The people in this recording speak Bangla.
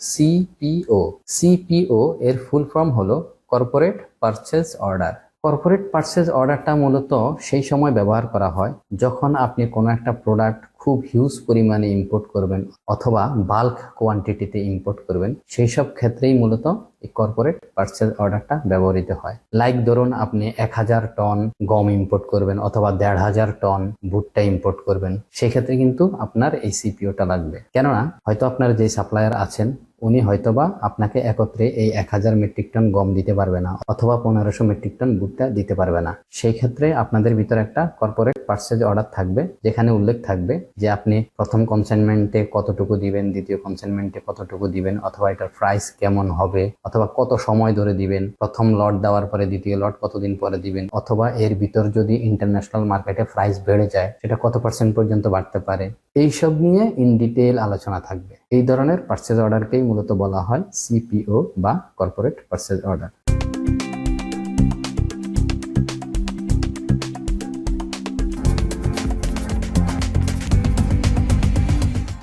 সিপিও সিপিও এর ফুল ফর্ম হলো corporate purchase order corporate purchase অর্ডারটা মূলত সেই সময় ব্যবহার করা হয় যখন আপনি কোনো একটা প্রোডাক্ট খুব হিউজ পরিমাণে ইম্পোর্ট করবেন অথবা বাল্ক কোয়ান্টিটিতে ইম্পোর্ট করবেন, সেই সব ক্ষেত্রেই মূলত এই কর্পোরেট পারচেজ অর্ডারটা ব্যবহৃত হয়। লাইক ধরুন আপনি এক হাজার টন গম ইম্পোর্ট করবেন অথবা দেড় হাজার টন ভুট্টা ইম্পোর্ট করবেন, সেক্ষেত্রে কিন্তু আপনার এই সিপিওটা লাগবে। কেননা হয়তো আপনার যে সাপ্লায়ার আছেন উনি হয়তোবা আপনাকে একত্রে এই এক হাজার মেট্রিক টন গম দিতে পারবে না, অথবা পনেরোশো মেট্রিক টন ভুট্টা দিতে পারবে না। সেই ক্ষেত্রে আপনাদের ভিতরে একটা কর্পোরেট পার্সেজ অর্ডার থাকবে, যেখানে উল্লেখ থাকবে যে আপনি প্রথম কনসাইনমেন্টে কতটুকু দিবেন, দ্বিতীয় কনসাইনমেন্টে কতটুকু দিবেন, অথবা এটার প্রাইস কেমন হবে, অথবা কত সময় ধরে দিবেন, প্রথম লট দেওয়ার পরে দ্বিতীয় লট কতদিন পরে দিবেন, অথবা এর ভিতর যদি ইন্টারন্যাশনাল মার্কেটে প্রাইস বেড়ে যায়, সেটা কত পার্সেন্ট পর্যন্ত বাড়তে পারে এইসব নিয়ে ইন ডিটেল আলোচনা থাকবে। এই ধরনের পার্সেজ অর্ডারকেই মূলত বলা হয় সিপিও বা কর্পোরেট পার্সেজ অর্ডার